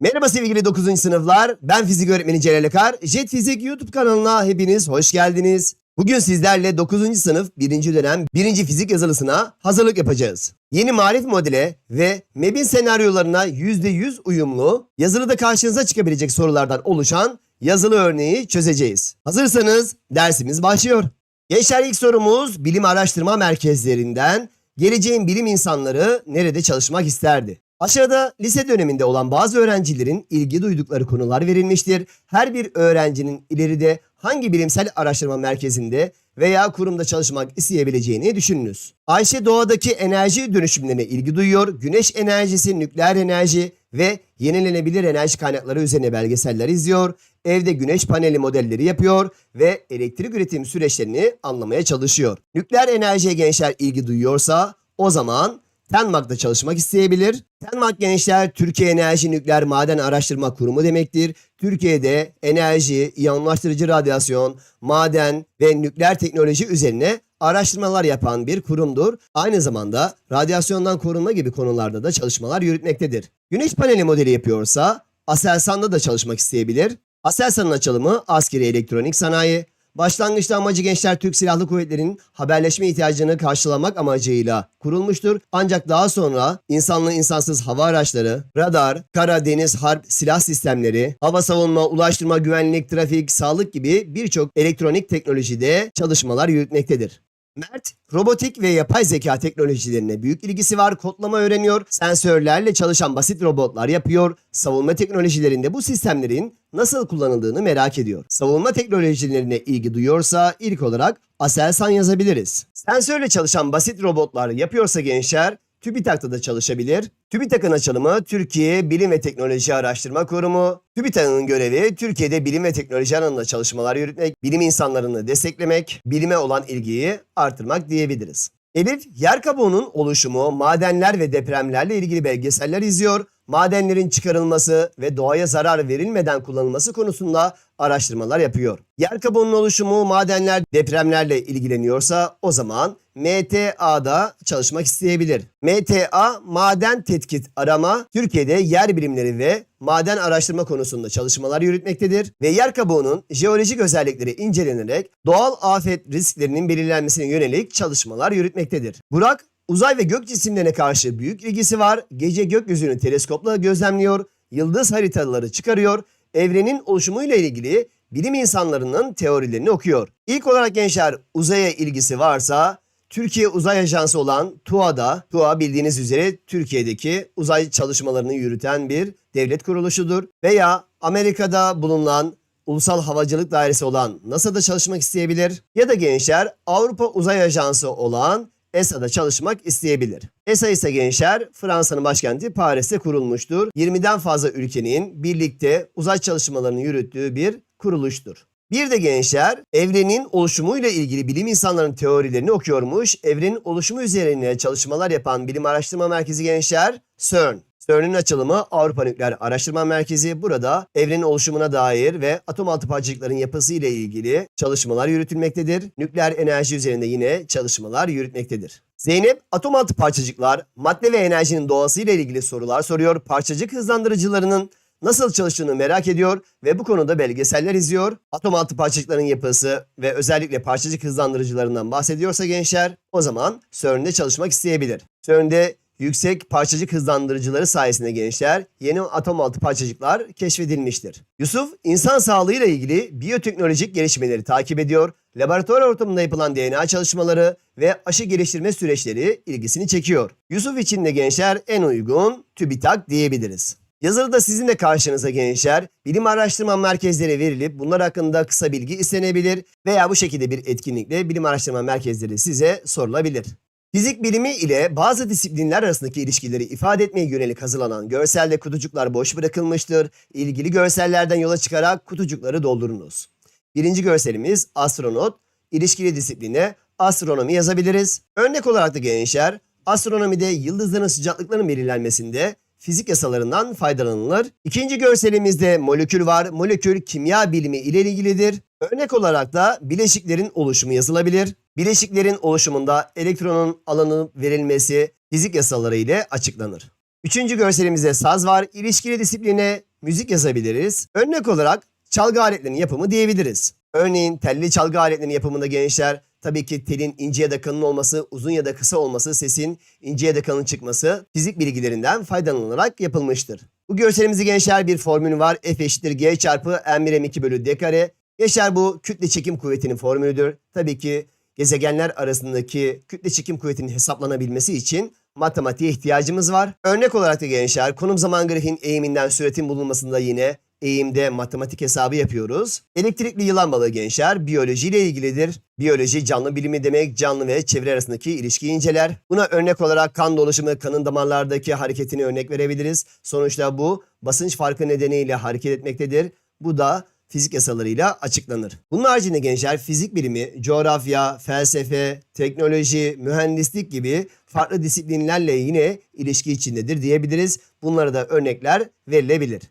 Merhaba sevgili 9. sınıflar. Ben fizik öğretmeni Celal Akar. Jet Fizik YouTube kanalına hepiniz hoş geldiniz. Bugün sizlerle 9. sınıf 1. dönem 1. fizik yazılısına hazırlık yapacağız. Yeni marif modele ve MEB'in senaryolarına %100 uyumlu, yazılıda karşınıza çıkabilecek sorulardan oluşan yazılı örneği çözeceğiz. Hazırsanız dersimiz başlıyor. Gençler ilk sorumuz bilim araştırma merkezlerinden geleceğin bilim insanları nerede çalışmak isterdi? Aşağıda lise döneminde olan bazı öğrencilerin ilgi duydukları konular verilmiştir. Her bir öğrencinin ileride hangi bilimsel araştırma merkezinde veya kurumda çalışmak isteyebileceğini düşününüz. Ayşe doğadaki enerji dönüşümlerine ilgi duyuyor. Güneş enerjisi, nükleer enerji ve yenilenebilir enerji kaynakları üzerine belgeseller izliyor. Evde güneş paneli modelleri yapıyor ve elektrik üretim süreçlerini anlamaya çalışıyor. Nükleer enerjiye gençler ilgi duyuyorsa o zaman Tenmak'ta çalışmak isteyebilir. Tenmak gençler Türkiye Enerji Nükleer Maden Araştırma Kurumu demektir. Türkiye'de enerji, iyonlaştırıcı radyasyon, maden ve nükleer teknoloji üzerine araştırmalar yapan bir kurumdur. Aynı zamanda radyasyondan korunma gibi konularda da çalışmalar yürütmektedir. Güneş paneli modeli yapıyorsa Aselsan'da da çalışmak isteyebilir. Aselsan'ın açılımı askeri elektronik sanayi, Başlangıçta amacı gençler Türk Silahlı Kuvvetleri'nin haberleşme ihtiyacını karşılamak amacıyla kurulmuştur. Ancak daha sonra insanlı insansız hava araçları, radar, kara, deniz, harp, silah sistemleri, hava savunma, ulaştırma, güvenlik, trafik, sağlık gibi birçok elektronik teknolojide çalışmalar yürütmektedir. Mert, robotik ve yapay zeka teknolojilerine büyük ilgisi var. Kodlama öğreniyor. Sensörlerle çalışan basit robotlar yapıyor. Savunma teknolojilerinde bu sistemlerin nasıl kullanıldığını merak ediyor. Savunma teknolojilerine ilgi duyuyorsa ilk olarak Aselsan yazabiliriz. Sensörle çalışan basit robotlar yapıyorsa gençler TÜBİTAK'ta da çalışabilir. TÜBİTAK'ın açılımı Türkiye Bilim ve Teknoloji Araştırma Kurumu. TÜBİTAK'ın görevi Türkiye'de bilim ve teknoloji alanında çalışmalar yürütmek, bilim insanlarını desteklemek, bilime olan ilgiyi artırmak diyebiliriz. Elif, yer kabuğunun oluşumu, madenler ve depremlerle ilgili belgeseller izliyor. Madenlerin çıkarılması ve doğaya zarar verilmeden kullanılması konusunda araştırmalar yapıyor. Yer kabuğunun oluşumu, madenler, depremlerle ilgileniyorsa o zaman MTA'da çalışmak isteyebilir. MTA, maden tetkit arama, Türkiye'de yer bilimleri ve maden araştırma konusunda çalışmalar yürütmektedir ve yer kabuğunun jeolojik özellikleri incelenerek doğal afet risklerinin belirlenmesine yönelik çalışmalar yürütmektedir. Burak, uzay ve gök cisimlerine karşı büyük ilgisi var. Gece gökyüzünü teleskopla gözlemliyor, yıldız haritaları çıkarıyor, evrenin oluşumuyla ilgili bilim insanlarının teorilerini okuyor. İlk olarak gençler uzaya ilgisi varsa Türkiye Uzay Ajansı olan TUA'da, TUA bildiğiniz üzere Türkiye'deki uzay çalışmalarını yürüten bir devlet kuruluşudur. Veya Amerika'da bulunan Ulusal Havacılık Dairesi olan NASA'da çalışmak isteyebilir. Ya da gençler Avrupa Uzay Ajansı olan ESA'da çalışmak isteyebilir. ESA ise gençler Fransa'nın başkenti Paris'te kurulmuştur. 20'den fazla ülkenin birlikte uzay çalışmalarını yürüttüğü bir kuruluştur. Bir de gençler evrenin oluşumuyla ilgili bilim insanlarının teorilerini okuyormuş. Evrenin oluşumu üzerine çalışmalar yapan bilim araştırma merkezi gençler CERN. CERN'ün açılımı Avrupa Nükleer Araştırma Merkezi. Burada evrenin oluşumuna dair ve atom altı parçacıkların yapısı ile ilgili çalışmalar yürütülmektedir. Nükleer enerji üzerinde yine çalışmalar yürütmektedir. Zeynep atom altı parçacıklar, madde ve enerjinin doğası ile ilgili sorular soruyor. Parçacık hızlandırıcılarının nasıl çalıştığını merak ediyor ve bu konuda belgeseller izliyor. Atom altı parçacıkların yapısı ve özellikle parçacık hızlandırıcılarından bahsediyorsa gençler o zaman CERN'de çalışmak isteyebilir. CERN'de yüksek parçacık hızlandırıcıları sayesinde gençler yeni atom altı parçacıklar keşfedilmiştir. Yusuf insan sağlığıyla ilgili biyoteknolojik gelişmeleri takip ediyor. Laboratuvar ortamında yapılan DNA çalışmaları ve aşı geliştirme süreçleri ilgisini çekiyor. Yusuf için de gençler en uygun TÜBİTAK diyebiliriz. Yazılıda sizin de karşınıza gençler bilim araştırma merkezleri verilip bunlar hakkında kısa bilgi istenebilir veya bu şekilde bir etkinlikle bilim araştırma merkezleri size sorulabilir. Fizik bilimi ile bazı disiplinler arasındaki ilişkileri ifade etmeye yönelik hazırlanan görselde kutucuklar boş bırakılmıştır. İlgili görsellerden yola çıkarak kutucukları doldurunuz. Birinci görselimiz astronot, ilişkili disipline astronomi yazabiliriz. Örnek olarak da gençler, astronomide yıldızların sıcaklıklarının belirlenmesinde fizik yasalarından faydalanılır. İkinci görselimizde molekül var. Molekül kimya bilimi ile ilgilidir. Örnek olarak da bileşiklerin oluşumu yazılabilir. Bileşiklerin oluşumunda elektronun alanı verilmesi fizik yasaları ile açıklanır. Üçüncü görselimizde saz var. İlişkili disipline müzik yazabiliriz. Örnek olarak çalgı aletlerinin yapımı diyebiliriz. Örneğin telli çalgı aletlerinin yapımında gençler tabii ki telin ince ya da kalın olması, uzun ya da kısa olması, sesin ince ya da kalın çıkması fizik bilgilerinden faydalanılarak yapılmıştır. Bu görselimizde gençler bir formülü var. F eşittir G çarpı M1 M2 bölü D kare. Gençler bu kütle çekim kuvvetinin formülüdür. Tabii ki gezegenler arasındaki kütle çekim kuvvetinin hesaplanabilmesi için matematiğe ihtiyacımız var. Örnek olarak da gençler konum zaman grafiğin eğiminden süretin bulunmasında yine eğimde matematik hesabı yapıyoruz. Elektrikli yılan balığı gençler biyolojiyle ilgilidir. Biyoloji canlı bilimi demek canlı ve çevre arasındaki ilişkiyi inceler. Buna örnek olarak kan dolaşımı, kanın damarlardaki hareketini örnek verebiliriz. Sonuçta bu basınç farkı nedeniyle hareket etmektedir. Bu da fizik yasalarıyla açıklanır. Bunun haricinde gençler fizik bilimi, coğrafya, felsefe, teknoloji, mühendislik gibi farklı disiplinlerle yine ilişki içindedir diyebiliriz. Bunlara da örnekler verilebilir.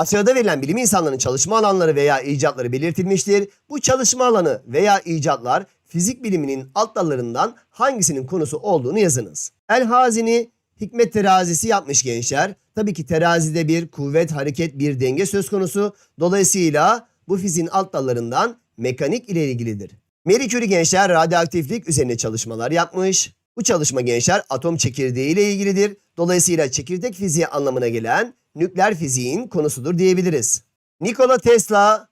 Aşağıda verilen bilim insanlarının çalışma alanları veya icatları belirtilmiştir. Bu çalışma alanı veya icatlar fizik biliminin alt dallarından hangisinin konusu olduğunu yazınız. El Hazini hikmet terazisi yapmış gençler. Tabii ki terazide bir kuvvet, hareket, bir denge söz konusu. Dolayısıyla bu fiziğin alt dallarından mekanik ile ilgilidir. Marie Curie gençler radyoaktiflik üzerine çalışmalar yapmış. Bu çalışma gençler atom çekirdeği ile ilgilidir. Dolayısıyla çekirdek fiziği anlamına gelen nükleer fiziğin konusudur diyebiliriz. Nikola Tesla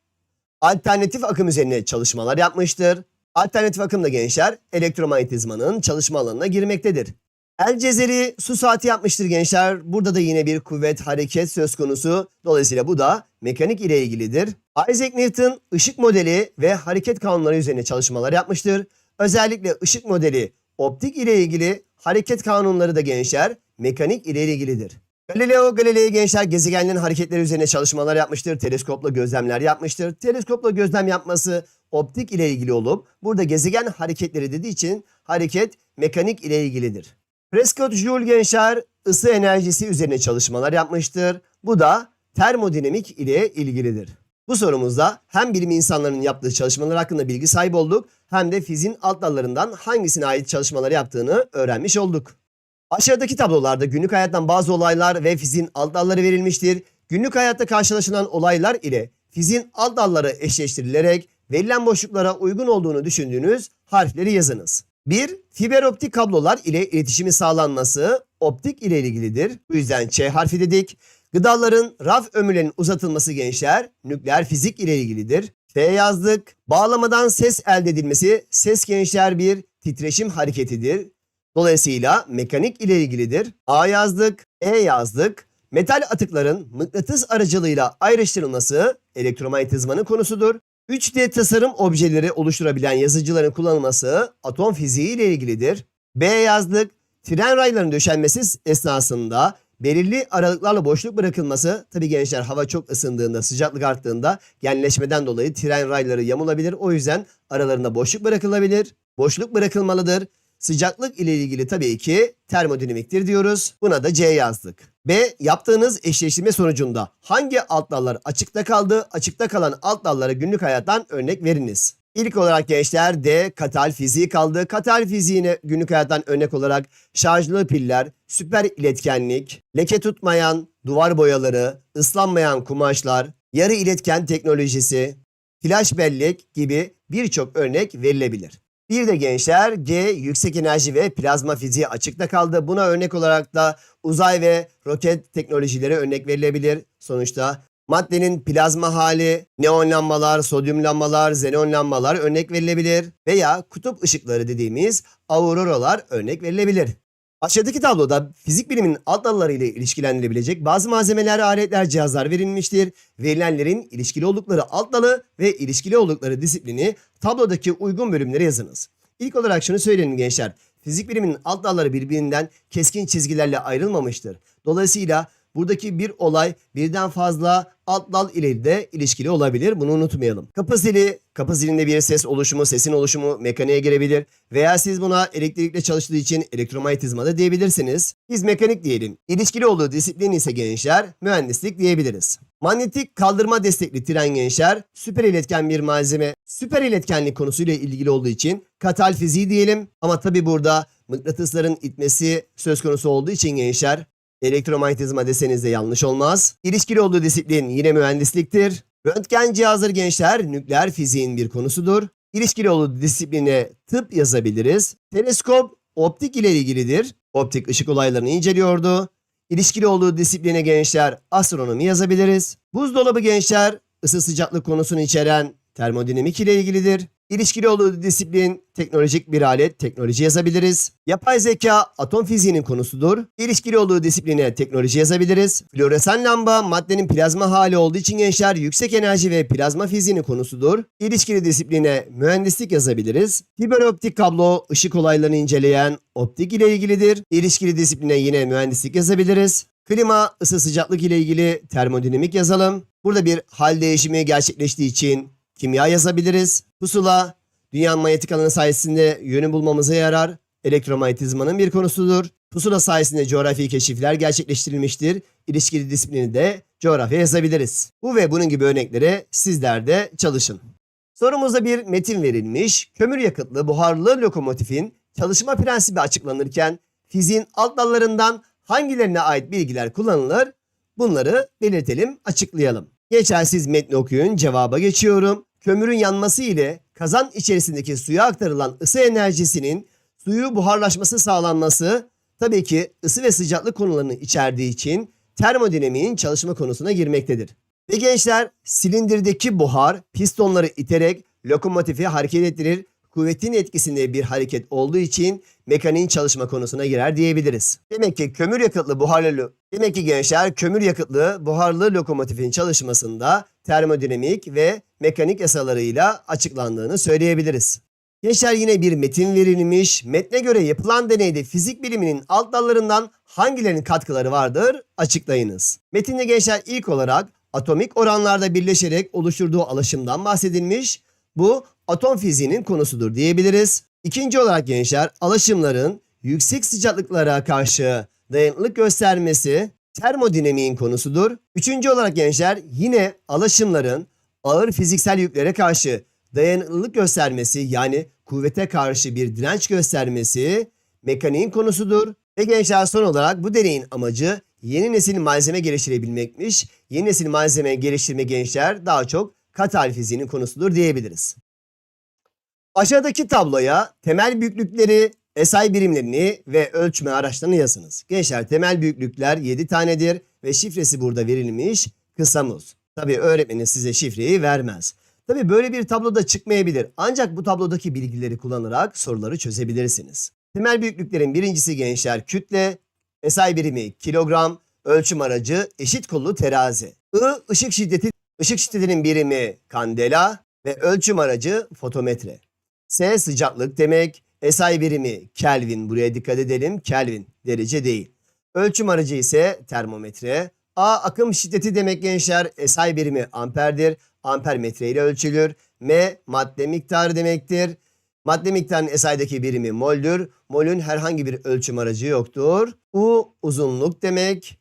alternatif akım üzerine çalışmalar yapmıştır. Alternatif akım da gençler elektromanyetizmanın çalışma alanına girmektedir. El Cezeri su saati yapmıştır gençler. Burada da yine bir kuvvet, hareket söz konusu. Dolayısıyla bu da mekanik ile ilgilidir. Isaac Newton ışık modeli ve hareket kanunları üzerine çalışmalar yapmıştır. Özellikle ışık modeli optik ile ilgili, hareket kanunları da gençler mekanik ile ilgilidir. Galileo Galilei gençler gezegenlerin hareketleri üzerine çalışmalar yapmıştır. Teleskopla gözlemler yapmıştır. Teleskopla gözlem yapması optik ile ilgili olup burada gezegen hareketleri dediği için hareket mekanik ile ilgilidir. Prescott Joule gençler ısı enerjisi üzerine çalışmalar yapmıştır. Bu da termodinamik ile ilgilidir. Bu sorumuzda hem bilim insanlarının yaptığı çalışmalar hakkında bilgi sahibi olduk hem de fiziğin alt dallarından hangisine ait çalışmalar yaptığını öğrenmiş olduk. Aşağıdaki tablolarda günlük hayattan bazı olaylar ve fiziğin alt dalları verilmiştir. Günlük hayatta karşılaşılan olaylar ile fiziğin alt dalları eşleştirilerek verilen boşluklara uygun olduğunu düşündüğünüz harfleri yazınız. 1. Fiber optik kablolar ile iletişimi sağlanması optik ile ilgilidir. Bu yüzden Ç harfi dedik. Gıdaların raf ömürlerinin uzatılması gençler nükleer fizik ile ilgilidir. F yazdık. Bağlamadan ses elde edilmesi ses gençler bir titreşim hareketidir. Dolayısıyla mekanik ile ilgilidir. A yazdık, E yazdık. Metal atıkların mıknatıs aracılığıyla ayrıştırılması elektromanyetizmanın konusudur. 3D tasarım objeleri oluşturabilen yazıcıların kullanılması atom fiziği ile ilgilidir. B yazdık. Tren raylarının döşenmesi esnasında belirli aralıklarla boşluk bırakılması tabi gençler hava çok ısındığında sıcaklık arttığında genleşmeden dolayı tren rayları yamulabilir. O yüzden aralarında boşluk bırakılabilir. Boşluk bırakılmalıdır. Sıcaklık ile ilgili tabii ki termodinamiktir diyoruz. Buna da C yazdık. B. Yaptığınız eşleştirme sonucunda hangi alt dallar açıkta kaldı? Açıkta kalan alt dallara günlük hayattan örnek veriniz. İlk olarak gençler D. Katal fiziği kaldı. Katal fiziğine günlük hayattan örnek olarak şarjlı piller, süper iletkenlik, leke tutmayan duvar boyaları, ıslanmayan kumaşlar, yarı iletken teknolojisi, flash bellek gibi birçok örnek verilebilir. Bir de gençler G yüksek enerji ve plazma fiziği açıkta kaldı. Buna örnek olarak da uzay ve roket teknolojileri örnek verilebilir. Sonuçta maddenin plazma hali, neon lambalar, sodyum lambalar, xenon lambalar örnek verilebilir. Veya kutup ışıkları dediğimiz auroralar örnek verilebilir. Aşağıdaki tabloda fizik biliminin alt dalları ile ilişkilendirilebilecek bazı malzemeler, aletler, cihazlar verilmiştir. Verilenlerin ilişkili oldukları alt dalı ve ilişkili oldukları disiplini tablodaki uygun bölümlere yazınız. İlk olarak şunu söyleyelim gençler. Fizik biliminin alt dalları birbirinden keskin çizgilerle ayrılmamıştır. Dolayısıyla buradaki bir olay birden fazla alt dal ile de ilişkili olabilir. Bunu unutmayalım. Kapı zili, kapı zilinde bir ses oluşumu, sesin oluşumu mekaniğe girebilir. Veya siz buna elektrikle çalıştığı için elektromanyetizma da diyebilirsiniz. Biz mekanik diyelim. İlişkili olduğu disiplin ise gençler mühendislik diyebiliriz. Manyetik kaldırma destekli tren gençler süper iletken bir malzeme. Süper iletkenlik konusuyla ilgili olduğu için katal fiziği diyelim. Ama tabi burada mıknatısların itmesi söz konusu olduğu için gençler Elektromanyetizma deseniz de yanlış olmaz. İlişkili olduğu disiplin yine mühendisliktir. Röntgen cihazları gençler nükleer fiziğin bir konusudur. İlişkili olduğu disipline tıp yazabiliriz. Teleskop optik ile ilgilidir. Optik ışık olaylarını inceliyordu. İlişkili olduğu disipline gençler astronomi yazabiliriz. Buzdolabı gençler ısı sıcaklık konusunu içeren termodinamik ile ilgilidir. İlişkili olduğu disiplin teknolojik bir alet, teknoloji yazabiliriz. Yapay zeka atom fiziğinin konusudur. İlişkili olduğu disipline teknoloji yazabiliriz. Floresan lamba maddenin plazma hali olduğu için gençler yüksek enerji ve plazma fiziğinin konusudur. İlişkili disipline mühendislik yazabiliriz. Fiber optik kablo ışık olaylarını inceleyen optik ile ilgilidir. İlişkili disipline yine mühendislik yazabiliriz. Klima, ısı sıcaklık ile ilgili termodinamik yazalım. Burada bir hal değişimi gerçekleştiği için kimya yazabiliriz. Pusula, dünyanın manyetik alanı sayesinde yönü bulmamıza yarar. Elektromanyetizmanın bir konusudur. Pusula sayesinde coğrafi keşifler gerçekleştirilmiştir. İlişkili disiplini de coğrafya yazabiliriz. Bu ve bunun gibi örneklere sizler de çalışın. Sorumuzda bir metin verilmiş. Kömür yakıtlı buharlı lokomotifin çalışma prensibi açıklanırken fiziğin alt dallarından hangilerine ait bilgiler kullanılır? Bunları belirtelim, açıklayalım. Geçersiz metni okuyun, cevaba geçiyorum. Kömürün yanması ile kazan içerisindeki suya aktarılan ısı enerjisinin suyu buharlaşması sağlanması tabii ki ısı ve sıcaklık konularını içerdiği için termodinamiğin çalışma konusuna girmektedir. Ve gençler silindirdeki buhar pistonları iterek lokomotifi hareket ettirir. Kuvvetin etkisinde bir hareket olduğu için mekaniğin çalışma konusuna girer diyebiliriz. Demek ki kömür yakıtlı buharlı Demek ki gençler kömür yakıtlı buharlı lokomotifin çalışmasında termodinamik ve mekanik yasalarıyla açıklandığını söyleyebiliriz. Gençler yine bir metin verilmiş. Metne göre yapılan deneyde fizik biliminin alt dallarından hangilerinin katkıları vardır? Açıklayınız. Metinde gençler ilk olarak atomik oranlarda birleşerek oluşturduğu alaşımdan bahsedilmiş. Bu atom fiziğinin konusudur diyebiliriz. İkinci olarak gençler alaşımların yüksek sıcaklıklara karşı dayanıklılık göstermesi termodinamiğin konusudur. Üçüncü olarak gençler yine alaşımların ağır fiziksel yüklere karşı dayanıklılık göstermesi yani kuvvete karşı bir direnç göstermesi mekaniğin konusudur. Ve gençler son olarak bu deneyin amacı yeni nesil malzeme geliştirebilmekmiş. Yeni nesil malzeme geliştirme gençler daha çok katal fiziğinin konusudur diyebiliriz. Aşağıdaki tabloya temel büyüklükleri, SI birimlerini ve ölçme araçlarını yazınız. Gençler temel büyüklükler 7 tanedir ve şifresi burada verilmiş kısa muz. Tabi öğretmenin size şifreyi vermez. Tabi böyle bir tabloda çıkmayabilir ancak bu tablodaki bilgileri kullanarak soruları çözebilirsiniz. Temel büyüklüklerin birincisi gençler kütle, SI birimi kilogram, ölçüm aracı eşit kollu terazi. I ışık şiddeti, ışık şiddetinin birimi kandela ve ölçüm aracı fotometre. S sıcaklık demek, SI birimi Kelvin buraya dikkat edelim Kelvin derece değil. Ölçüm aracı ise termometre. A akım şiddeti demek gençler SI birimi amperdir. Amper metre ile ölçülür. M madde miktarı demektir. Madde miktarının SI'deki birimi moldür. Molün herhangi bir ölçüm aracı yoktur. U uzunluk demek.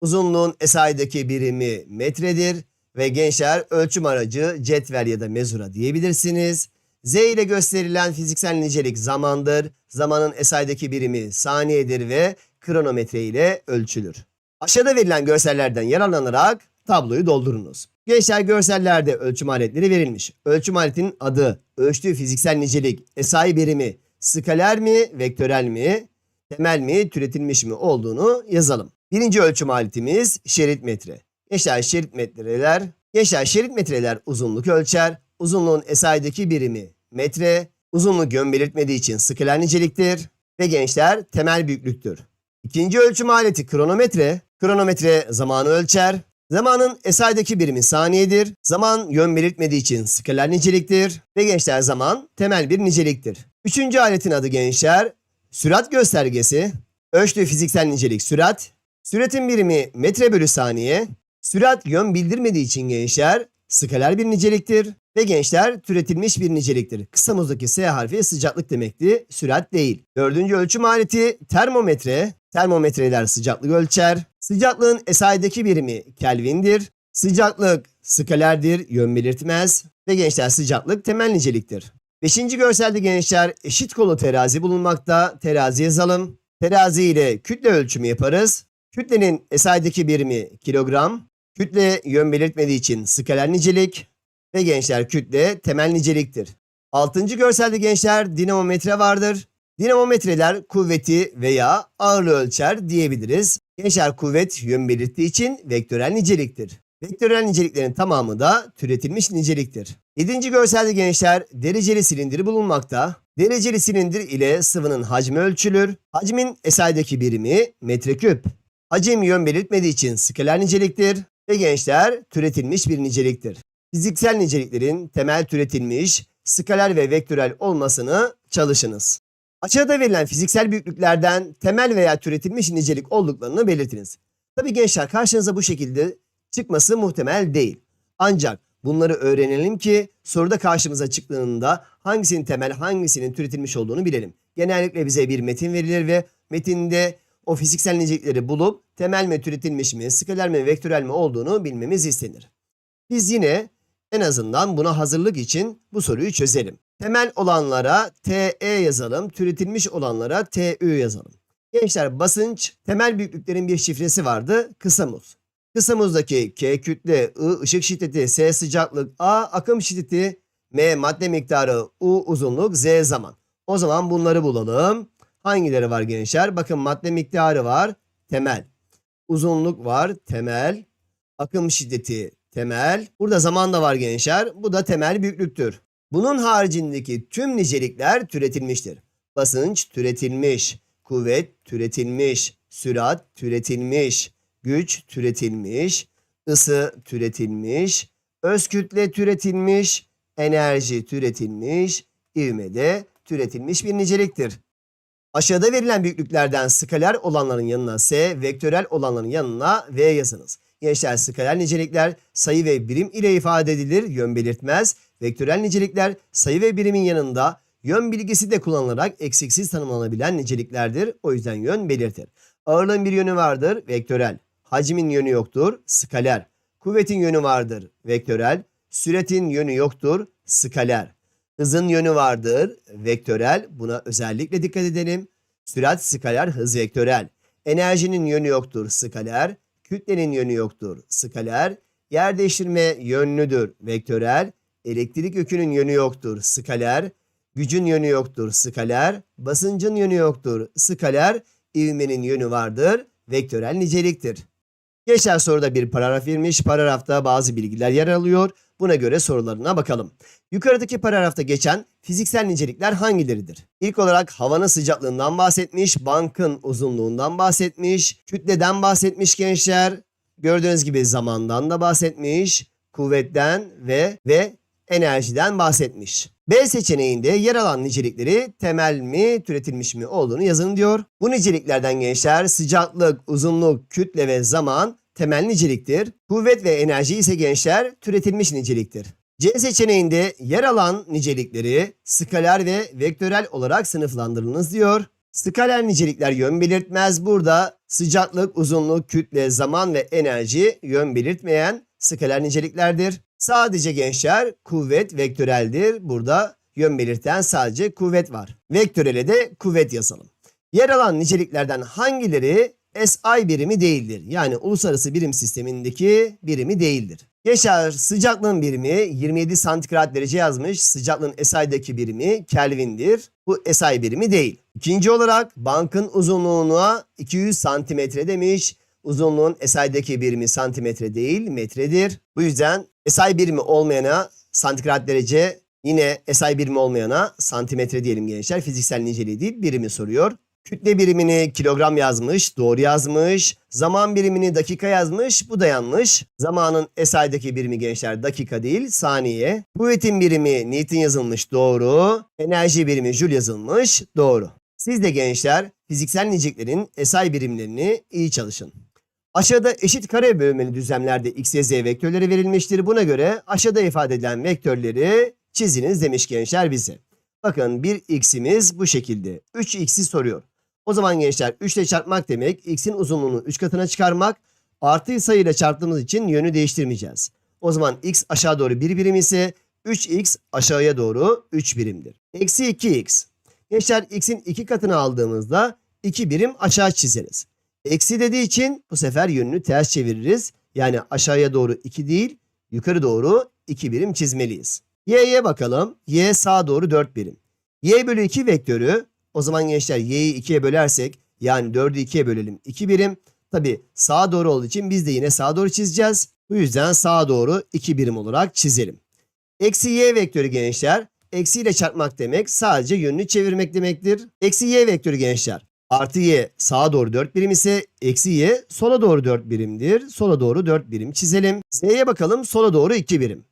Uzunluğun SI'deki birimi metredir. Ve gençler ölçüm aracı cetvel ya da mezura diyebilirsiniz. Z ile gösterilen fiziksel nicelik zamandır. Zamanın SI'deki birimi saniyedir ve kronometre ile ölçülür. Aşağıda verilen görsellerden yararlanarak tabloyu doldurunuz. Gençler görsellerde ölçüm aletleri verilmiş. Ölçüm aletinin adı, ölçtüğü fiziksel nicelik, SI birimi, skaler mi, vektörel mi, temel mi, türetilmiş mi olduğunu yazalım. Birinci ölçüm aletimiz şerit metre. Gençler şerit metreler, gençler şerit metreler uzunluk ölçer. Uzunluğun SI'deki birimi metre, uzunluk yön belirtmediği için skaler niceliktir ve gençler temel büyüklüktür. İkinci ölçüm aleti kronometre. Kronometre zamanı ölçer. Zamanın SI'deki birimi saniyedir. Zaman yön belirtmediği için skaler niceliktir. Ve gençler zaman temel bir niceliktir. Üçüncü aletin adı gençler sürat göstergesi. Ölçtüğü fiziksel nicelik sürat. Süratin birimi metre bölü saniye. Sürat yön bildirmediği için gençler skaler bir niceliktir. Ve gençler türetilmiş bir niceliktir. Kısa muzdaki S harfi sıcaklık demekti, sürat değil. Dördüncü ölçüm aleti termometre. Termometreler sıcaklık ölçer. Sıcaklığın SI'deki birimi Kelvin'dir. Sıcaklık skalerdir, yön belirtmez. Ve gençler sıcaklık temel niceliktir. Beşinci görselde gençler eşit kolu terazi bulunmakta. Terazi yazalım. Terazi ile kütle ölçümü yaparız. Kütlenin SI'deki birimi kilogram. Kütle yön belirtmediği için skaler nicelik. Ve gençler kütle temel niceliktir. Altıncı görselde gençler dinamometre vardır. Dinamometreler kuvveti veya ağırlığı ölçer diyebiliriz. Gençler kuvvet yön belirttiği için vektörel niceliktir. Vektörel niceliklerin tamamı da türetilmiş niceliktir. Yedinci görselde gençler dereceli silindiri bulunmakta. Dereceli silindir ile sıvının hacmi ölçülür. Hacmin SI'deki birimi metreküp. Hacim yön belirtmediği için skaler niceliktir. Ve gençler türetilmiş bir niceliktir. Fiziksel niceliklerin temel türetilmiş, skaler ve vektörel olmasını çalışınız. Aşağıda verilen fiziksel büyüklüklerden temel veya türetilmiş nicelik olduklarını belirtiniz. Tabi gençler karşınıza bu şekilde çıkması muhtemel değil. Ancak bunları öğrenelim ki soruda karşımıza çıktığında hangisinin temel hangisinin türetilmiş olduğunu bilelim. Genellikle bize bir metin verilir ve metinde o fiziksel nicelikleri bulup temel mi türetilmiş mi, skaler mi, vektörel mi olduğunu bilmemiz istenir. Biz yine en azından buna hazırlık için bu soruyu çözelim. Temel olanlara TE yazalım, türetilmiş olanlara TÜ yazalım. Gençler basınç temel büyüklüklerin bir şifresi vardı, kısa muz. Kısa muzdaki K kütle, I ışık şiddeti, S sıcaklık, A akım şiddeti, M madde miktarı, U uzunluk, Z zaman. O zaman bunları bulalım. Hangileri var gençler? Bakın madde miktarı var, temel. Uzunluk var, temel. Akım şiddeti, temel. Burada zaman da var gençler. Bu da temel büyüklüktür. Bunun haricindeki tüm nicelikler türetilmiştir. Basınç türetilmiş, kuvvet türetilmiş, sürat türetilmiş, güç türetilmiş, ısı türetilmiş, öz kütle türetilmiş, enerji türetilmiş, ivme de türetilmiş bir niceliktir. Aşağıda verilen büyüklüklerden skaler olanların yanına S, vektörel olanların yanına V yazınız. Gençler skaler nicelikler sayı ve birim ile ifade edilir, yön belirtmez. Vektörel nicelikler sayı ve birimin yanında yön bilgisi de kullanılarak eksiksiz tanımlanabilen niceliklerdir. O yüzden yön belirtir. Ağırlığın bir yönü vardır, vektörel. Hacmin yönü yoktur, skaler. Kuvvetin yönü vardır, vektörel. Süretin yönü yoktur, skaler. Hızın yönü vardır, vektörel. Buna özellikle dikkat edelim. Sürat skaler, hız vektörel. Enerjinin yönü yoktur, skaler. Kütlenin yönü yoktur, skaler. Yer değiştirme yönlüdür, vektörel. Elektrik yükünün yönü yoktur, skaler. Gücün yönü yoktur, skaler. Basıncın yönü yoktur, skaler. İvmenin yönü vardır, vektörel niceliktir. Geçen soruda bir paragraf verilmiş. Paragrafta bazı bilgiler yer alıyor. Buna göre sorularına bakalım. Yukarıdaki paragrafta geçen fiziksel nicelikler hangileridir? İlk olarak havanın sıcaklığından bahsetmiş, bankın uzunluğundan bahsetmiş, kütleden bahsetmiş gençler. Gördüğünüz gibi zamandan da bahsetmiş, kuvvetten ve ve enerjiden bahsetmiş. B seçeneğinde yer alan nicelikleri temel mi, türetilmiş mi olduğunu yazın diyor. Bu niceliklerden gençler sıcaklık, uzunluk, kütle ve zaman temel niceliktir. Kuvvet ve enerji ise gençler türetilmiş niceliktir. C seçeneğinde yer alan nicelikleri skaler ve vektörel olarak sınıflandırılınız diyor. Skaler nicelikler yön belirtmez. Burada sıcaklık, uzunluk, kütle, zaman ve enerji yön belirtmeyen skaler niceliklerdir. Sadece gençler kuvvet vektöreldir. Burada yön belirten sadece kuvvet var. Vektörele de kuvvet yazalım. Yer alan niceliklerden hangileri SI birimi değildir? Yani uluslararası birim sistemindeki birimi değildir. Gençler sıcaklığın birimi 27 santigrat derece yazmış. Sıcaklığın SI'deki birimi Kelvin'dir. Bu SI birimi değil. İkinci olarak bankın uzunluğuna 200 santimetre demiş. Uzunluğun SI'deki birimi santimetre değil metredir. Bu yüzden SI birimi olmayana santigrat derece yine SI birimi olmayana santimetre diyelim gençler. Fiziksel niceliği değil birimi soruyor. Kütle birimini kilogram yazmış, doğru yazmış. Zaman birimini dakika yazmış, bu da yanlış. Zamanın SI'deki birimi gençler dakika değil, saniye. Kuvvetin birimi Newton yazılmış, doğru. Enerji birimi Joule yazılmış, doğru. Siz de gençler fiziksel niceliklerin SI birimlerini iyi çalışın. Aşağıda eşit kare bölmeli düzlemlerde x, y, z vektörleri verilmiştir. Buna göre aşağıda ifade edilen vektörleri çiziniz demiş gençler bize. Bakın bir x'imiz bu şekilde. 3x'i soruyor. O zaman gençler 3 ile çarpmak demek x'in uzunluğunu 3 katına çıkarmak. Artı sayıyla çarptığımız için yönü değiştirmeyeceğiz. O zaman x aşağı doğru 1 birim ise 3x aşağıya doğru 3 birimdir. Eksi 2x. Gençler x'in 2 katını aldığımızda 2 birim aşağı çizeriz. Eksi dediği için bu sefer yönünü ters çeviririz. Yani aşağıya doğru 2 değil yukarı doğru 2 birim çizmeliyiz. Y'ye bakalım. Y sağa doğru 4 birim. Y bölü 2 vektörü o zaman gençler y'yi 2'ye bölersek yani 4'ü 2'ye bölelim 2 birim. Tabi sağa doğru olduğu için biz de yine sağa doğru çizeceğiz. Bu yüzden sağa doğru 2 birim olarak çizelim. Eksi y vektörü gençler eksiyle çarpmak demek sadece yönünü çevirmek demektir. Eksi y vektörü gençler artı y sağa doğru 4 birim ise eksi y sola doğru 4 birimdir. Sola doğru 4 birim çizelim. Z'ye bakalım sola doğru 2 birim.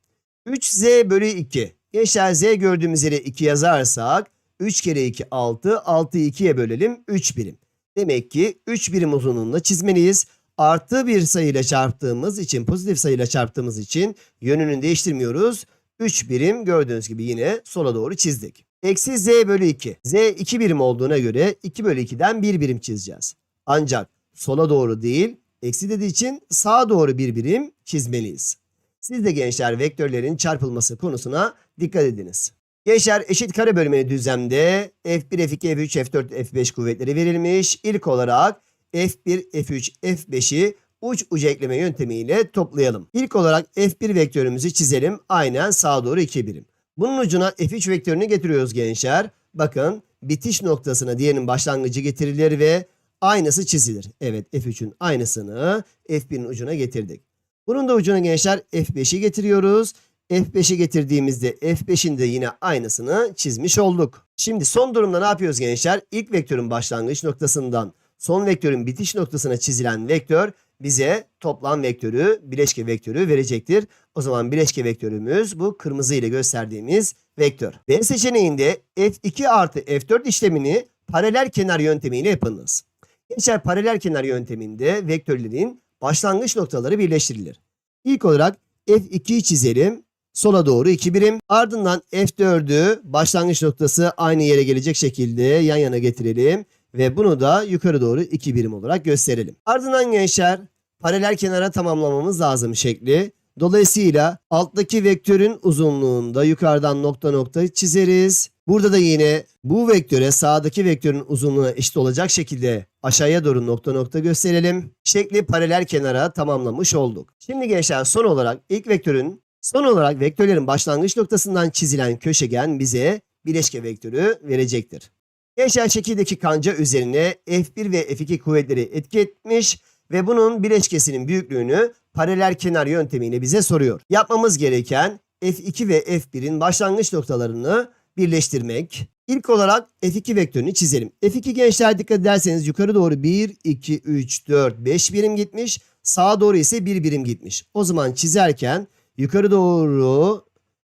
3z bölü 2. Gençler z gördüğümüz yere 2 yazarsak 3 kere 2 6. 6'yı 2'ye bölelim 3 birim. Demek ki 3 birim uzunluğunda çizmeliyiz. Artı bir sayıyla çarptığımız için pozitif sayıyla çarptığımız için yönünü değiştirmiyoruz. 3 birim gördüğünüz gibi yine sola doğru çizdik. Eksi z bölü 2. z 2 birim olduğuna göre 2 bölü 2'den 1 birim çizeceğiz. Ancak sola doğru değil eksi dediği için sağa doğru bir birim çizmeliyiz. Siz de gençler vektörlerin çarpılması konusuna dikkat ediniz. Gençler eşit kare bölmeli düzlemde F1, F2, F3, F4, F5 kuvvetleri verilmiş. İlk olarak F1, F3, F5'i uç uca ekleme yöntemiyle toplayalım. İlk olarak F1 vektörümüzü çizelim. Aynen sağa doğru 2 birim. Bunun ucuna F3 vektörünü getiriyoruz gençler. Bakın bitiş noktasına diğerinin başlangıcı getirilir ve aynısı çizilir. Evet F3'ün aynısını F1'in ucuna getirdik. Bunun da ucuna gençler F5'i getiriyoruz. F5'i getirdiğimizde F5'in de yine aynısını çizmiş olduk. Şimdi son durumda ne yapıyoruz gençler? İlk vektörün başlangıç noktasından son vektörün bitiş noktasına çizilen vektör bize toplam vektörü, bileşke vektörü verecektir. O zaman bileşke vektörümüz bu kırmızı ile gösterdiğimiz vektör. B seçeneğinde F2 artı F4 işlemini paralel kenar yöntemiyle yapınız. Gençler paralel kenar yönteminde vektörlerin başlangıç noktaları birleştirilir. İlk olarak F2'yi çizelim. Sola doğru 2 birim. Ardından F4'ü başlangıç noktası aynı yere gelecek şekilde yan yana getirelim. Ve bunu da yukarı doğru 2 birim olarak gösterelim. Ardından gençler paralel kenara tamamlamamız lazım şekli. Dolayısıyla alttaki vektörün uzunluğunda yukarıdan nokta nokta çizeriz. Burada da yine bu vektöre sağdaki vektörün uzunluğuna eşit olacak şekilde aşağıya doğru nokta nokta gösterelim. Şekli paralel kenara tamamlamış olduk. Şimdi gençler son olarak ilk vektörün son olarak vektörlerin başlangıç noktasından çizilen köşegen bize bileşke vektörü verecektir. Gençler şekildeki kanca üzerine F1 ve F2 kuvvetleri etki etmiş ve bunun bileşkesinin büyüklüğünü paralel kenar yöntemiyle bize soruyor. Yapmamız gereken F2 ve F1'in başlangıç noktalarını birleştirmek. İlk olarak F2 vektörünü çizelim. F2 gençler dikkat ederseniz yukarı doğru 1, 2, 3, 4, 5 birim gitmiş. Sağa doğru ise 1 birim gitmiş. O zaman çizerken yukarı doğru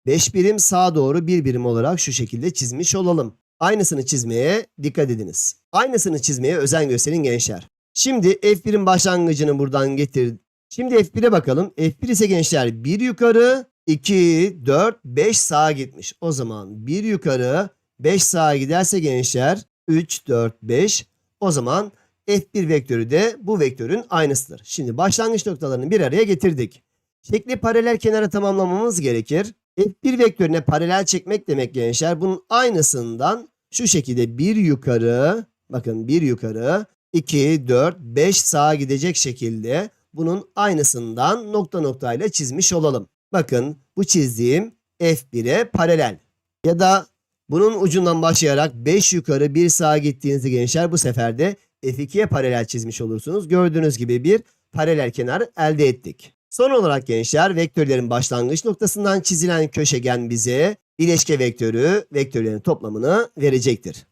5 birim sağa doğru 1 birim olarak şu şekilde çizmiş olalım. Aynısını çizmeye dikkat ediniz. Aynısını çizmeye özen gösterin gençler. Şimdi F1'in başlangıcını buradan getir. Şimdi F1'e bakalım. F1 ise gençler 1 yukarı 2, 4, 5 sağa gitmiş. O zaman 1 yukarı 5 sağa giderse gençler 3, 4, 5. O zaman F1 vektörü de bu vektörün aynısıdır. Şimdi başlangıç noktalarını bir araya getirdik. Şekli paralel kenara tamamlamamız gerekir. F1 vektörüne paralel çekmek demek gençler. Bunun aynısından şu şekilde bir yukarı bakın bir yukarı 2, 4, 5 sağa gidecek şekilde bunun aynısından nokta noktayla çizmiş olalım. Bakın bu çizdiğim F1'e paralel. Ya da bunun ucundan başlayarak 5 yukarı 1 sağa gittiğinizde gençler bu sefer de F2'ye paralel çizmiş olursunuz. Gördüğünüz gibi bir paralel kenar elde ettik. Son olarak gençler vektörlerin başlangıç noktasından çizilen köşegen bize bileşke vektörü vektörlerin toplamını verecektir.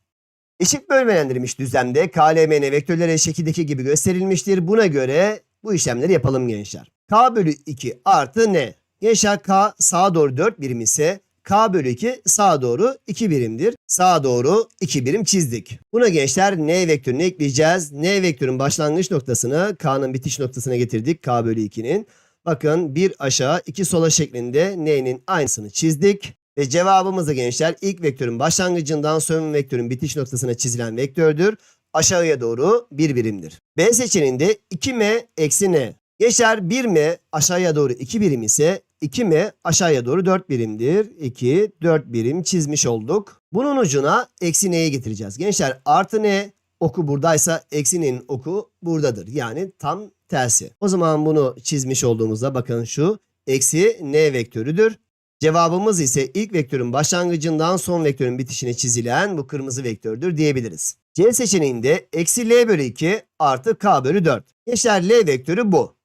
Eşit bölmelendirilmiş düzlemde KLMN vektörleri şekildeki gibi gösterilmiştir. Buna göre bu işlemleri yapalım gençler. K bölü 2 artı N. Gençler K sağa doğru 4 birim ise K bölü 2 sağa doğru 2 birimdir. Sağa doğru 2 birim çizdik. Buna gençler N vektörünü ekleyeceğiz. N vektörün başlangıç noktasını K'nın bitiş noktasına getirdik. K bölü 2'nin. Bakın bir aşağı iki sola şeklinde N'nin aynısını çizdik. Ve cevabımız da gençler ilk vektörün başlangıcından son vektörün bitiş noktasına çizilen vektördür. Aşağıya doğru bir birimdir. B seçeneğinde 2m eksi n. Gençler 1m aşağıya doğru 2 birim ise 2m aşağıya doğru 4 birimdir. 2, 4 birim çizmiş olduk. Bunun ucuna eksi n'yi getireceğiz. Gençler artı n oku buradaysa eksinin oku buradadır. Yani tam tersi. O zaman bunu çizmiş olduğumuzda bakın şu eksi n vektörüdür. Cevabımız ise ilk vektörün başlangıcından son vektörün bitişine çizilen bu kırmızı vektördür diyebiliriz. C seçeneğinde eksi L bölü 2 artı K bölü 4. Gençler L vektörü bu.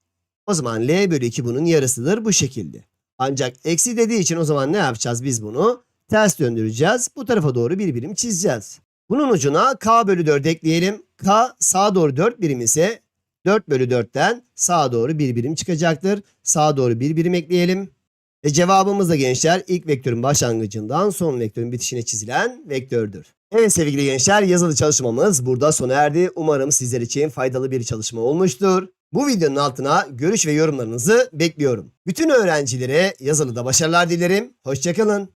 O zaman L bölü 2 bunun yarısıdır bu şekilde. Ancak eksi dediği için o zaman ne yapacağız biz bunu? Ters döndüreceğiz. Bu tarafa doğru bir birim çizeceğiz. Bunun ucuna K bölü 4 ekleyelim. K sağa doğru 4 birim ise 4 bölü 4'ten sağa doğru bir birim çıkacaktır. Sağa doğru bir birim ekleyelim. Ve cevabımız da gençler ilk vektörün başlangıcından son vektörün bitişine çizilen vektördür. Evet sevgili gençler yazılı çalışmamız burada sona erdi. Umarım sizler için faydalı bir çalışma olmuştur. Bu videonun altına görüş ve yorumlarınızı bekliyorum. Bütün öğrencilere yazılıda başarılar dilerim. Hoşçakalın.